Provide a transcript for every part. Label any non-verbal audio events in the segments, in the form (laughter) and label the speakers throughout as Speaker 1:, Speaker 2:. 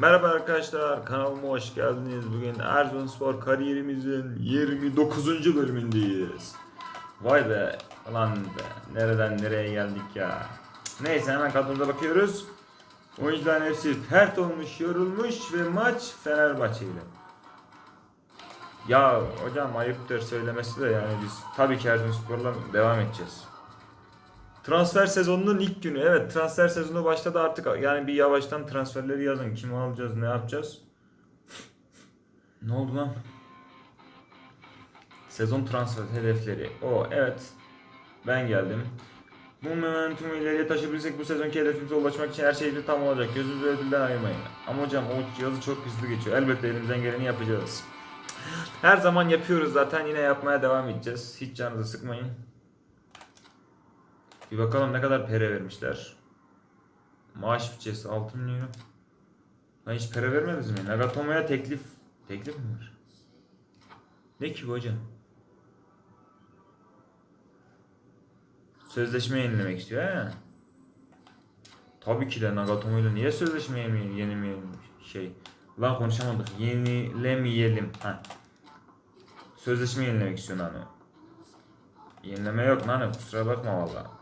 Speaker 1: Merhaba arkadaşlar, kanalıma hoş geldiniz. Bugün Erzurumspor kariyerimizin 29. bölümündeyiz. Vay be, lan be, nereden nereye geldik ya. Neyse hemen kadromuza bakıyoruz. Oyuncuların hepsi pert olmuş, yorulmuş ve maç Fenerbahçe ile. Ya hocam ayıptır söylemesi de yani biz tabii ki Erzurumspor'la devam edeceğiz. Transfer sezonunun ilk günü. Evet transfer sezonu başladı artık. Yani bir yavaştan transferleri yazın. Kimi alacağız, ne yapacağız? ne oldu lan? Sezon transfer hedefleri. O evet. Ben geldim. Bu momentumu ileriye taşıyabilirsek bu sezonki hedefimize ulaşmak için her şey tam olacak. Gözünüzü ödülden ayırmayın. Ama hocam o yazı çok hızlı geçiyor. Elbette elimizden geleni yapacağız. Her zaman yapıyoruz zaten. Yine yapmaya devam edeceğiz. Hiç canınızı sıkmayın. Bir bakalım ne kadar pere vermişler. Maaş bütçesi 6 milyon. Lan hiç pere vermediniz mi? Nagatomo'ya teklif teklif mi var? Ne ki bu hocam? Sözleşme yenilemek istiyor ha? Tabii ki de Nagatomo'yla niye sözleşme yenilemeyelim şey. Lan konuşamadık. Yenilemeyelim. Ha. Sözleşme yenilemek istiyor Nano. Yenileme yok Nano kusura bakma valla.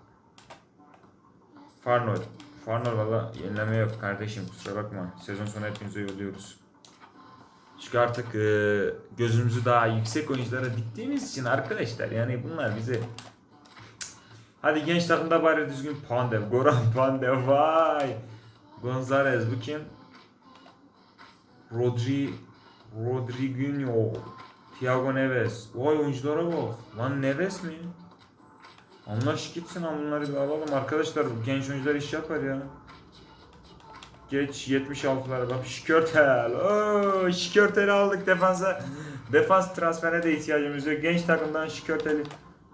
Speaker 1: Farnor. Farnor valla yenileme yok kardeşim kusura bakma. Sezon sonu hepinize yolluyoruz. Çünkü artık e, gözümüzü daha yüksek oyunculara diktiğimiz için arkadaşlar yani bunlar bize Hadi genç takımda bari düzgün Pandev, Goran (laughs) Pandev vay. Gonzalez bu kim? Rodri Rodriguinho Thiago Neves. Vay oyunculara bak. Lan Neves mi? Anlaş gitsin ama bunları bir alalım arkadaşlar. Bu genç oyuncular iş yapar ya. Geç 76'lara bak. Şikörtel. Oo, Şikörtel'i aldık defansa. Defans transferine de ihtiyacımız yok. Genç takımdan Şikörtel'i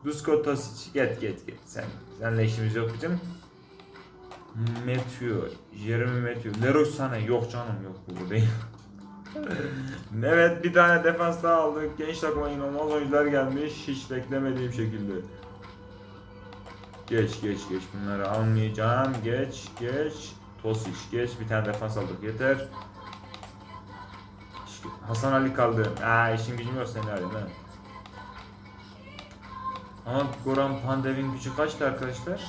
Speaker 1: Dusko Tosic. Get get get. Sen, senle işimiz yok bizim. Matthew. Jeremy Matthew. Leroy Sané. Yok canım yok bu değil. (laughs) evet bir tane defans daha aldık. Genç takıma inanılmaz oyuncular gelmiş. Hiç beklemediğim şekilde. Geç geç geç bunları almayacağım. Geç geç. Tosic geç. Bir tane defans aldık yeter. Hasan Ali kaldı. Aa işin gücüm yok senin halin ha. Ama Goran Pandev'in gücü kaçtı arkadaşlar?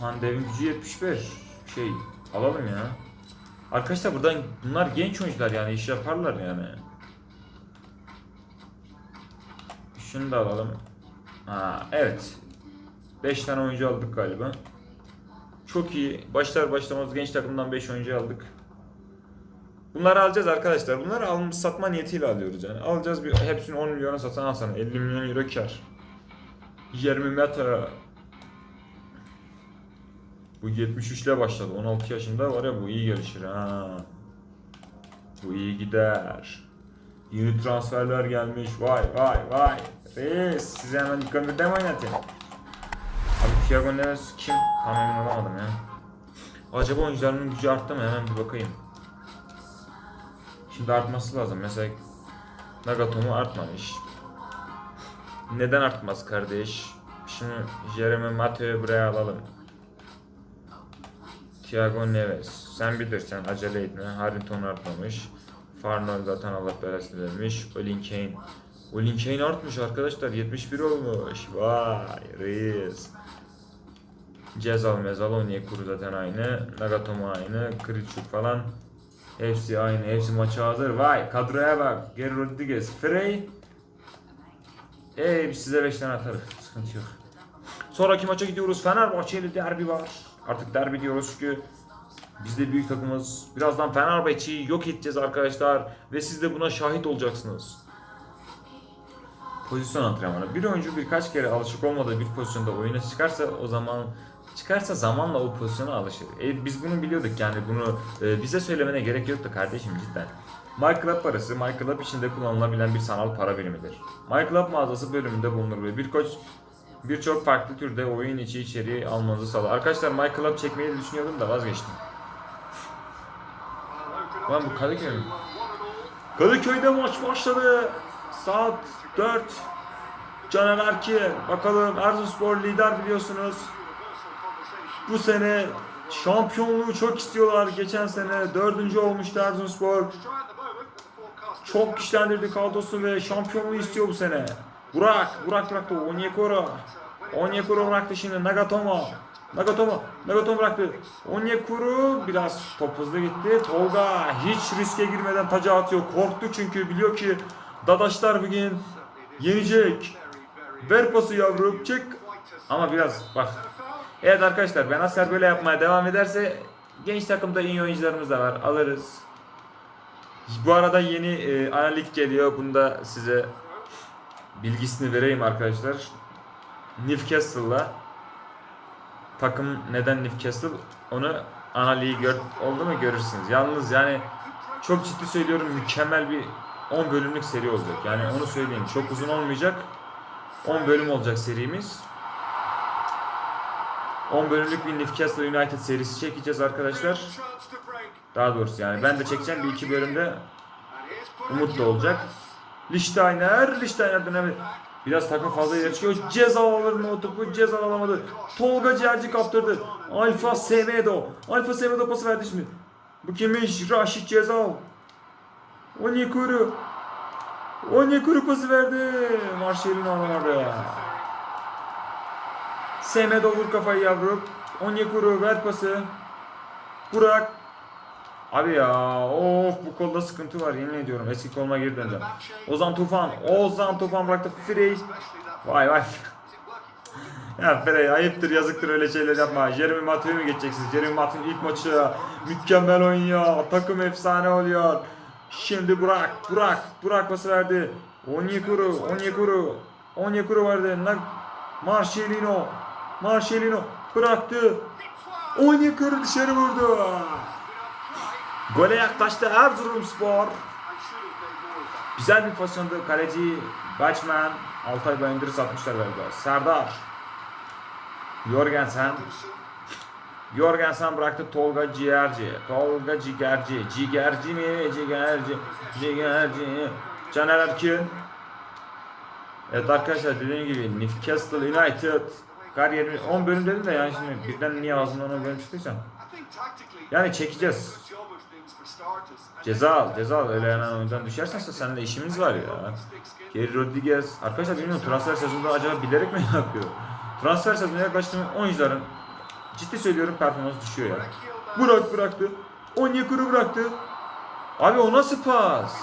Speaker 1: Pandev'in gücü 75. Şey alalım ya. Arkadaşlar buradan bunlar genç oyuncular yani iş yaparlar yani. Şunu da alalım. Ha, evet. 5 tane oyuncu aldık galiba. Çok iyi. Başlar başlamaz genç takımdan 5 oyuncu aldık. Bunları alacağız arkadaşlar. Bunları almış satma niyetiyle alıyoruz yani. Alacağız bir hepsini 10 milyona satsan al sana. 50 milyon euro kar. 20 metre. Bu 73 ile başladı. 16 yaşında var ya bu iyi gelişir ha. Bu iyi gider. Yeni transferler gelmiş. Vay vay vay. Reis size hemen ilk 11'de mi oynatayım? Abi Thiago Neves kim? Tam emin olamadım ya. Acaba oyuncuların gücü arttı mı? Hemen bir bakayım. Şimdi artması lazım. Mesela Nagatomo artmamış. Neden artmaz kardeş? Şimdi Jeremy Mateo'yu buraya alalım. Thiago Neves. Sen bilirsen acele etme. Harrington artmamış. Farnol zaten Allah belasını vermiş. Olin Kane. Olin Kane artmış arkadaşlar. 71 olmuş. Vay reis. Cezal Mezal Onyekuru zaten aynı. Nagatomo aynı. Kritschuk falan. Hepsi aynı. Hepsi maça hazır. Vay kadroya bak. Geri Rodriguez. Frey. Ee biz size 5 tane atarız. Sıkıntı yok. Sonraki maça gidiyoruz. Fenerbahçe ile derbi var. Artık derbi diyoruz çünkü biz de büyük takımız. Birazdan Fenerbahçe'yi yok edeceğiz arkadaşlar. Ve siz de buna şahit olacaksınız. Pozisyon antrenmanı. Bir oyuncu birkaç kere alışık olmadığı bir pozisyonda oyuna çıkarsa o zaman çıkarsa zamanla o pozisyona alışır. E, biz bunu biliyorduk yani bunu e, bize söylemene gerek yoktu kardeşim cidden. MyClub parası MyClub içinde kullanılabilen bir sanal para birimidir. MyClub mağazası bölümünde bulunur ve bir koç birçok farklı türde oyun içi içeriği almanızı sağlar. Arkadaşlar MyClub çekmeyi düşünüyordum da vazgeçtim. Lan bu Kadıköy mü? Kadıköy'de maç başladı. Saat 4. Caner Erkin. Bakalım Erzurumspor lider biliyorsunuz. Bu sene Şampiyonluğu çok istiyorlar. Geçen sene dördüncü olmuştu Erzurumspor. Çok güçlendirdi kadrosu ve şampiyonluğu istiyor bu sene. Burak, Burak bıraktı. Onyekuru. Onyekuru bıraktı şimdi. Nagatomo. Nagatomo. Nagatomo bıraktı. Onyekuru biraz top hızlı gitti. Tolga hiç riske girmeden taca atıyor. Korktu çünkü biliyor ki Dadaşlar bugün yenecek. Ver pası yavrum çık. Ama biraz bak. Evet arkadaşlar Benacer böyle yapmaya devam ederse genç takımda iyi oyuncularımız da var. Alırız. Bu arada yeni e, analik geliyor. Bunu da size bilgisini vereyim arkadaşlar. Newcastle'la takım neden Newcastle onu analiği gör, oldu mu görürsünüz. Yalnız yani çok ciddi söylüyorum mükemmel bir 10 bölümlük seri olacak. Yani onu söyleyeyim. Çok uzun olmayacak. 10 bölüm olacak serimiz. 10 bölümlük bir Newcastle United serisi çekeceğiz arkadaşlar. Daha doğrusu yani ben de çekeceğim bir iki bölümde Umut da olacak. Lichtsteiner, Lichtsteiner dönemi. Biraz takım fazla ileri çıkıyor. Ceza alır mı o topu? Ceza alamadı. Tolga Ciğerci kaptırdı. Alfa Semedo. Alfa Semedo pası verdi şimdi. Bu kimmiş? Raşit Cezal. Onyekuru. Onyekuru pası verdi. Marşel'in alamadı. Semedo vur kafayı yavrum. Onyekuru ver pası. Burak. Abi ya of bu kolda sıkıntı var yemin ediyorum eski koluma geri döneceğim. Ozan Tufan, Ozan Tufan bıraktı Frey. Vay vay. ya Frey ayıptır yazıktır öyle şeyler yapma. Jeremy Mathieu'yu mu geçeceksiniz? Jeremy Mathieu ilk maçı mükemmel oynuyor. Takım efsane oluyor. Şimdi Burak, Burak, Burak pası verdi. Onyekuru, Onyekuru, Onyekuru verdi. Nag Marcelino, Marcelino bıraktı. Onyekuru dışarı vurdu. Gole yaklaştı Erzurumspor. Güzel bir pozisyonda kaleci Bachman Altay Bayındır'ı satmışlar galiba. Serdar. Jorgensen. Jorgensen bıraktı Tolga Ciğerci. Tolga Ciğerci. Ciğerci mi? Ciğerci. Ciğerci. Caner Erkin. Evet arkadaşlar dediğim gibi Newcastle United kariyeri 10 bölüm dedim de yani şimdi birden niye ağzımdan 10 bölüm çıktıysa. Yani çekeceğiz. Ceza al, ceza al. Öyle hemen oyundan düşersen seninle işimiz var ya. Geri Rodriguez. Arkadaşlar bilmiyorum transfer sezonunda acaba bilerek mi (laughs) yapıyor? Transfer sezonuna yaklaştığım oyuncuların ciddi söylüyorum performans düşüyor ya. Burak bıraktı. Onyekuru bıraktı. Abi o nasıl pas?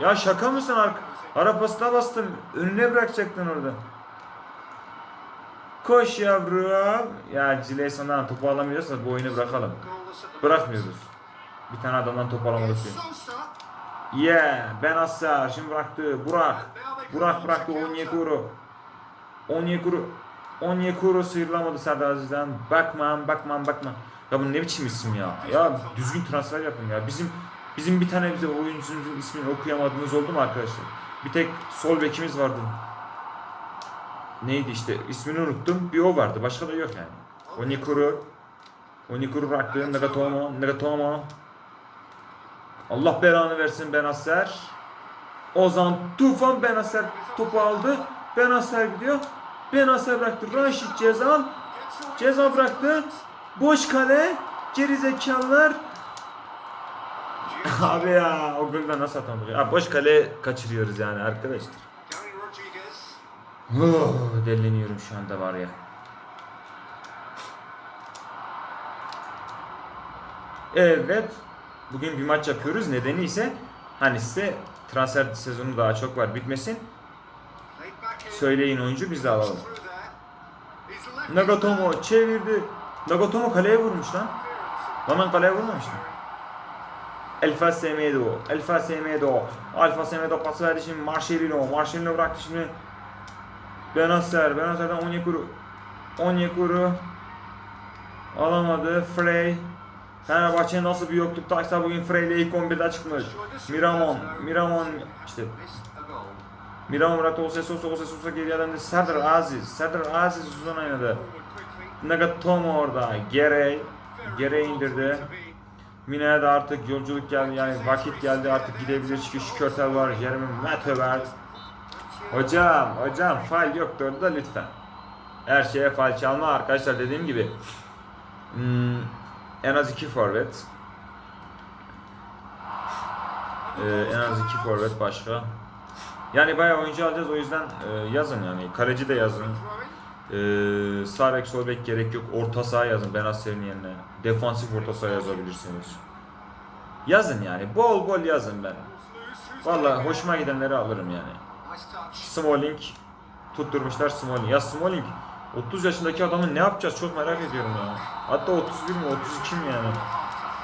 Speaker 1: Ya şaka mısın? Ar ara pasına bastın. Önüne bırakacaktın orada. Koş yavrum. Ya Cile sonradan topu alamıyorsa bu oyunu bırakalım. Bırakmıyoruz. Bir tane adamdan top alamadık. Yeah, Ben Assar şimdi bıraktı. Burak. Burak bıraktı Onyekuru. Onyekuru. Onyekuru sıyrılamadı Serdar Aziz'den. Bakman, bakman, bakman. Ya bu ne biçim isim ya? Ya düzgün transfer yapın ya. Bizim bizim bir tane bize oyuncumuzun ismini okuyamadığınız oldu mu arkadaşlar? Bir tek sol bekimiz vardı. Neydi işte ismini unuttum. Bir o vardı. Başka da yok yani. Onyekuru. Onyekuru bıraktı. Nagatomo. Nagatomo. Allah belanı versin Benasser. Ozan Tufan Benasser topu aldı. Benasser gidiyor. Benasser bıraktı. Raşit Cezal. Ceza bıraktı. Boş kale. Geri zekalılar. (laughs) Abi ya o golden nasıl atamadık? Ya boş kale kaçırıyoruz yani arkadaşlar. Oh, deleniyorum şu anda var ya. Evet. Bugün bir maç yapıyoruz. Nedeni ise hani size transfer sezonu daha çok var bitmesin. Söyleyin oyuncu biz de alalım. Nagatomo çevirdi. Nagatomo kaleye vurmuş lan. Ben kaleye vurmamıştım. Elfa Semedo. Elfa Semedo. Alfa Semedo pası verdi şimdi Marcelino. Marcelino bıraktı şimdi. Benacer. Benacer'den Onyekuru. Onyekuru. Alamadı. Frey. Fenerbahçe nasıl bir yokluktaysa bugün Frey ile ilk 11'de çıkmış. Miramon. Miramon işte Miramon bıraktı Ose Sosa, Ose Sosa geriye döndü. Serdar Aziz. Serdar Aziz uzun oynadı. Nagatomo orada. Gerey. Gerey indirdi. Mine'ye de artık yolculuk geldi yani vakit geldi artık gidebilir çünkü Şükörtel var, Jeremy Mathe var. Hocam, hocam faal yoktu orada lütfen. Her şeye faal çalma arkadaşlar dediğim gibi. Hmm, En az iki forvet. Ee, en az iki forvet başka. Yani bayağı oyuncu alacağız o yüzden e, yazın yani. Kaleci de yazın. Ee, sağ bek sol bek gerek yok. Orta saha yazın Ben Asya'nın yerine. Defansif orta saha yazabilirsiniz. Yazın yani. Bol bol yazın ben. Vallahi hoşuma gidenleri alırım yani. Smalling tutturmuşlar Smalling. Ya Smalling 30 yaşındaki adamın ne yapacağız çok merak ediyorum ya. Hatta 31 mi 32 mi yani.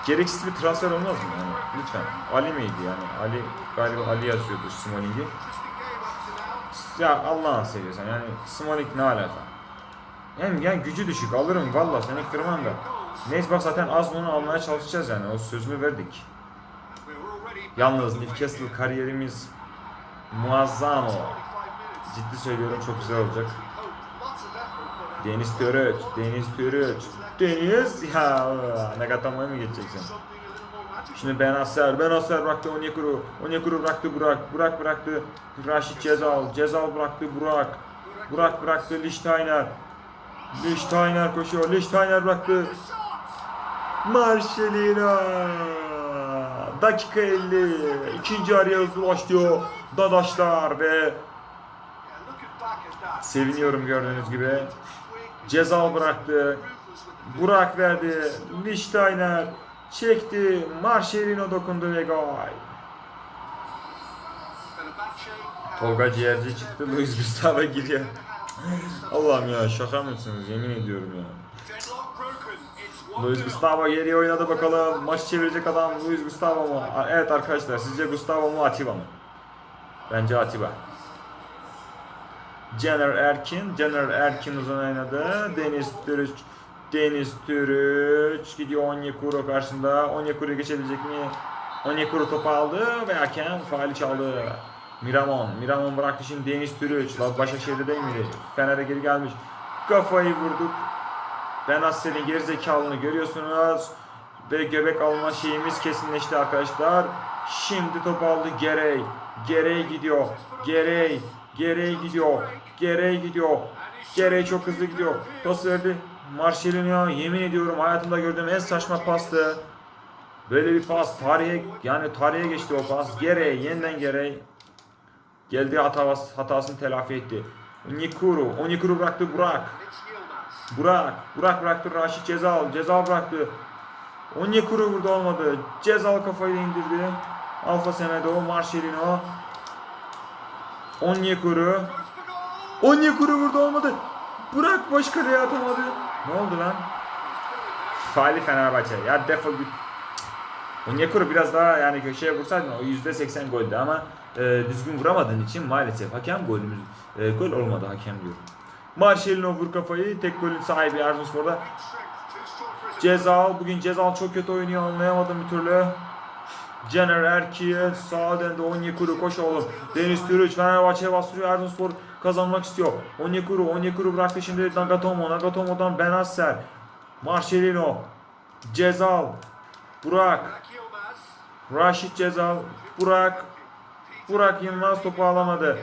Speaker 1: Gereksiz bir transfer olmaz mı yani? Lütfen. Ali miydi yani? Ali galiba Ali yazıyordu Smalling'i. Ya Allah'ını seviyorsan yani Smalling ne alaka? Yani, yani gücü düşük alırım valla seni kırmam da. Neyse bak zaten az bunu almaya çalışacağız yani o sözünü verdik. Yalnız Newcastle kariyerimiz muazzam o. Ciddi söylüyorum çok güzel olacak. Deniz Töröç, Deniz Töröç, Deniz ya Nagatamo'ya mı geçeceksin? Şimdi Ben Asser, Ben Asser bıraktı Onyekuru, Onyekuru bıraktı Burak, Burak bıraktı Raşit Cezal, Cezal bıraktı Burak, Burak bıraktı Lichtsteiner, Lichtsteiner koşuyor, Lichtsteiner bıraktı Marcelino. Dakika 50. İkinci araya hızlı başlıyor. Dadaşlar ve seviniyorum gördüğünüz gibi. Cezal bıraktı. Burak verdi. Lichtsteiner çekti. Marcelino dokundu ve gol. Tolga Ciğerci çıktı. Luis Gustavo giriyor. Allah'ım ya şaka mısınız yemin ediyorum ya. Luis Gustavo geriye oynadı bakalım. Maç çevirecek adam Luis Gustavo mu? Evet arkadaşlar sizce Gustavo mu Atiba mı? Bence Atiba. Caner Erkin. Caner Erkin uzun oynadı. Deniz Türüç. Deniz Türüç gidiyor Onyekuru karşısında. Onyekuru geçebilecek mi? Onyekuru topu aldı ve hakem faali çaldı. Miramon. Miramon bıraktı şimdi Deniz Türüç. La Başakşehir'de değil miydi? Fener'e geri gelmiş. Kafayı vurduk. Ben Assel'in gerizekalını görüyorsunuz. Ve göbek alma şeyimiz kesinleşti arkadaşlar. Şimdi top aldı Gerey. Gerey gidiyor. Gerey. Gerey gidiyor. Gerey gidiyor. Gerey çok hızlı gidiyor. Pas verdi. Marcelino yemin ediyorum hayatımda gördüğüm en saçma pastı. Böyle bir pas tarihe yani tarihe geçti o pas. Gerey yeniden Gerey. Geldi hatası, hatasını telafi etti. Onyekuru. Onyekuru bıraktı Burak. Burak. Burak bıraktı Raşit Cezal. Cezal bıraktı. Onyekuru burada olmadı. Cezal kafayı indirdi. Alfa Semedo. Marcelino. Onyekuru. Onyekuru burada olmadı. Burak boş kaleye atamadı. Ne oldu lan? Faali Fenerbahçe. Ya defol git. Onyekuru biraz daha yani köşeye vursaydın o %80 goldü ama e, düzgün vuramadığın için maalesef hakem golümüz e, gol olmadı hakem diyor. Marcelino vur kafayı tek golün sahibi Erzurumspor'da. Cezal bugün Cezal çok kötü oynuyor anlayamadım bir türlü. Caner Erkin sağa döndü Onyekuru koş oğlum. Deniz Türüç Fenerbahçe'ye bastırıyor Erzurumspor kazanmak istiyor. Onyekuru Onyekuru bıraktı şimdi Nagatomo Nagatomo'dan Ben Asser. Marcelino Cezal Burak Raşit Cezal Burak Burak Yılmaz topu alamadı.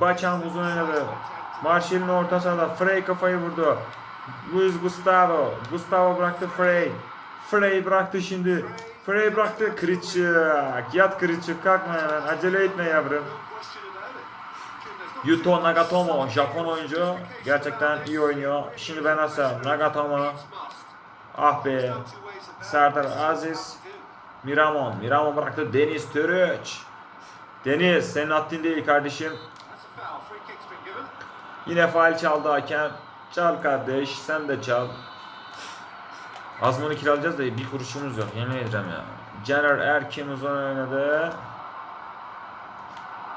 Speaker 1: Baçan uzun oynadı. Marcelino orta sahada. Frey kafayı vurdu. Luis Gustavo. Gustavo bıraktı Frey. Frey bıraktı şimdi. Frey bıraktı. Kırıçık. Yat Kırıçık. Kalkma hemen. Acele etme yavrum. Yuto Nagatomo. Japon oyuncu. Gerçekten iyi oynuyor. Şimdi ben nasıl? Nagatomo. Ah be. Serdar Aziz. Miramon. Miramon bıraktı. Deniz Törüç. Deniz senin attığın değil kardeşim. Yine faal çaldı hakem. Çal kardeş sen de çal. Azmon'u kiralayacağız da bir kuruşumuz yok yemin ederim ya. Caner Erkin uzun oynadı.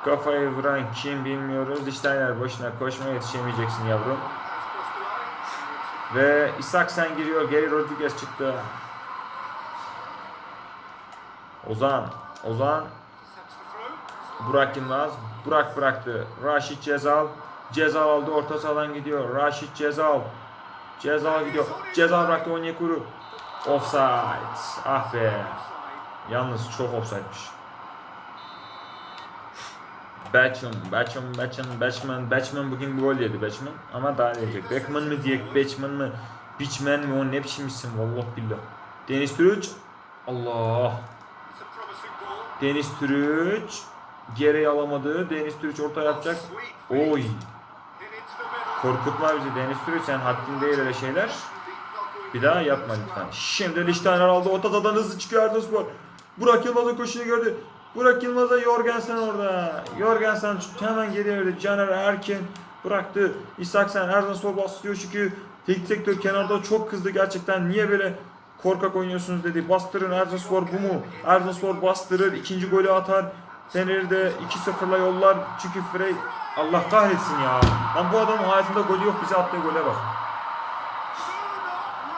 Speaker 1: Kafayı vuran kim bilmiyoruz. Dişlerler boşuna koşmaya yetişemeyeceksin yavrum. Ve İshak sen giriyor. Geri Rodriguez çıktı. Ozan. Ozan. Burak Yılmaz. Burak bıraktı. Raşit Cezal. Cezal aldı. Orta sahadan gidiyor. Raşit Cezal. Cezal gidiyor. Cezal bıraktı Onyekuru. Offside. Ah be. Yalnız çok offside'miş. Batchman, Batchman, Batchman, Batchman, Batchman bugün gol yedi Batchman ama daha yiyecek. Beckman mı diyek, Batchman mı, Bitchman mi o ne biçim isim vallahi billah. Deniz Türüç. Allah. Deniz Türüç. Geri alamadı. Deniz Türüç orta yapacak. Oy. Korkutma bizi Deniz Türüç sen haddin değil öyle şeyler. Bir daha yapma lütfen. Şimdi Lichtsteiner aldı. Otazadan hızlı çıkıyor Erdospor. Burak Yılmaz'ın koşuyu gördü. Burak Yılmaz'a Jorgensen orada. Jorgensen hemen geri verdi. Caner Erkin bıraktı. İshaksen Erdospor bastırıyor çünkü tek direktör kenarda çok kızdı gerçekten. Niye böyle korkak oynuyorsunuz dedi. Bastırın Erdospor bu mu? Erdospor bastırır. ikinci golü atar. Fener'i de 2-0'la yollar. Çünkü Frey Allah kahretsin ya. Lan bu adamın hayatında golü yok bize attığı gole bak.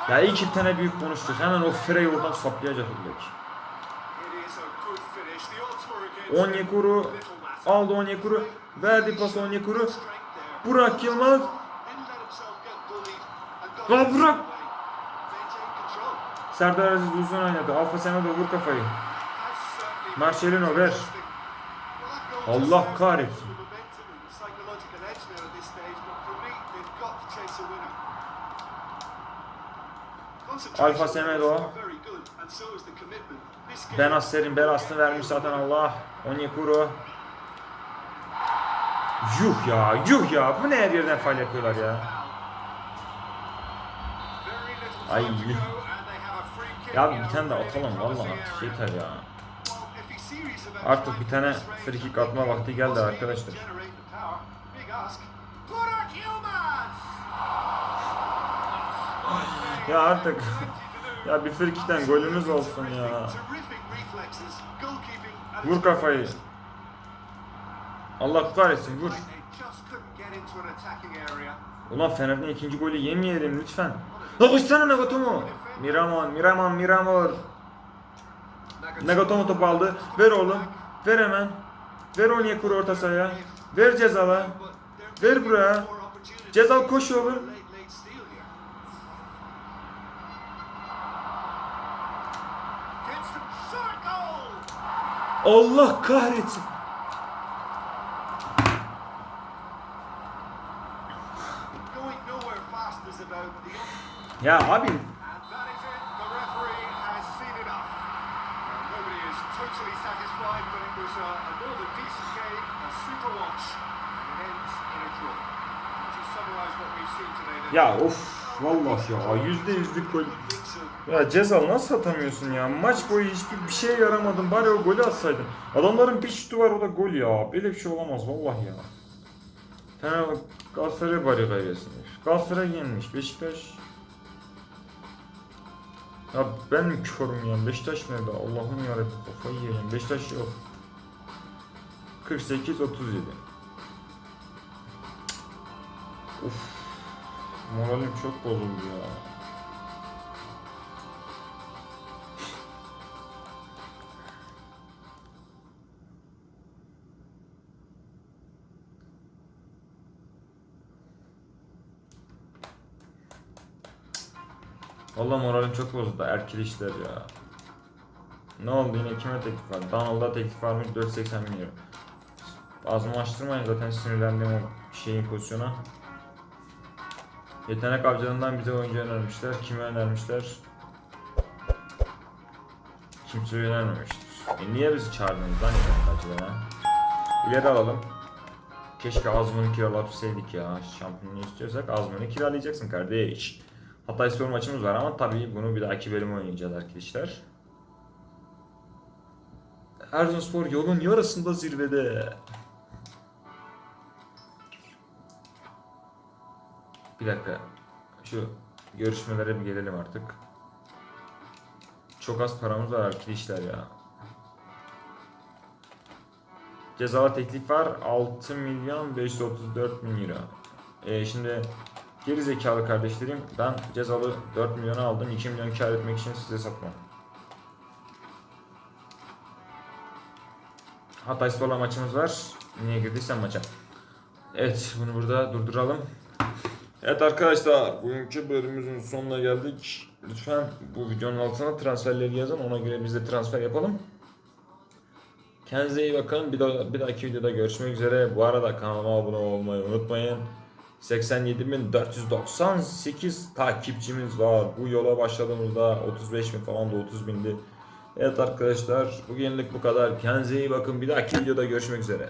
Speaker 1: Ya iki tane büyük konuştuk. Hemen o Frey oradan saplayacak ilk. Onyekuru aldı Onyekuru. Verdi pas Onyekuru. Burak Yılmaz. Lan Burak! Serdar Aziz uzun oynadı. Alfa Sena da vur kafayı. Marcelino ver. Allah kahretsin. Alfa Semedo. Ben Asser'in belasını vermiş zaten Allah. Onyekuru. Yuh ya, yuh ya. Bu ne her yerden faal yapıyorlar ya. Ay. Ya bir tane de atalım vallahi yeter ya. Artık bir tane free kick atma vakti geldi arkadaşlar. Ya artık ya bir free kickten golümüz olsun ya. Vur kafayı. Allah kahretsin vur. Ulan Fener'den ikinci golü yemeyelim lütfen. La koşsana Nagatomo. Miramon, Miramon, Miramon. Nagatomo topu aldı. Ver oğlum. Ver hemen. Ver Onyekuru orta sahaya. Ver Cezal'a. Ver buraya. Cezal koş oğlum. Allah kahretsin. Ya abi ya of vallahi ya yüzde yüzlük gol. Ya Cezal nasıl atamıyorsun ya? Maç boyu hiçbir bir şeye yaramadın. Bari o golü atsaydın. Adamların bir şutu var o da gol ya. Böyle bir şey olamaz vallahi ya. Fener Galatasaray bari kaybetsin. Galatasaray yenmiş. Beşiktaş ya ben mi körüm ya? Beşiktaş nerede? Allah'ım yarabbim kafayı yiyeyim. Beşiktaş yok. 48 37. Uf. Moralim çok bozuldu ya. Valla moralim çok bozuldu. Erkil işler ya. Ne oldu yine kime teklif var? Donald'a teklif varmış 480 bin euro. Ağzımı açtırmayın zaten sinirlendim o şeyin pozisyona. Yetenek avcılığından bize oyuncu önermişler. Kimi önermişler? Kimse önermemiştir. E niye bizi çağırdınız lan yetenek avcılığına? İleri alalım. Keşke Azmun'u kiralatsaydık ya. Şampiyonu istiyorsak Azmun'u kiralayacaksın kardeş. Hatay Spor maçımız var ama tabii bunu bir dahaki bölüm oynayacağız arkadaşlar. Erzurumspor yolun yarısında zirvede. Bir dakika. Şu görüşmelere bir gelelim artık. Çok az paramız var arkadaşlar ya. Cezalı teklif var. 6 milyon 534 bin lira. Ee, şimdi geri zekalı kardeşlerim ben cezalı 4 milyonu aldım. 2 milyon kar etmek için size satmam. Hatay Spor'la maçımız var. Niye girdiysen maça. Evet bunu burada durduralım. Evet arkadaşlar bugünkü bölümümüzün sonuna geldik. Lütfen bu videonun altına transferleri yazın ona göre biz de transfer yapalım. Kendinize iyi bakın. Bir, daha, bir dahaki videoda görüşmek üzere. Bu arada kanalıma abone olmayı unutmayın. 87.498 takipçimiz var. Bu yola başladığımızda 35 bin falan da 30 bindi. Evet arkadaşlar bugünlük bu kadar. Kendinize iyi bakın. Bir dahaki videoda görüşmek üzere.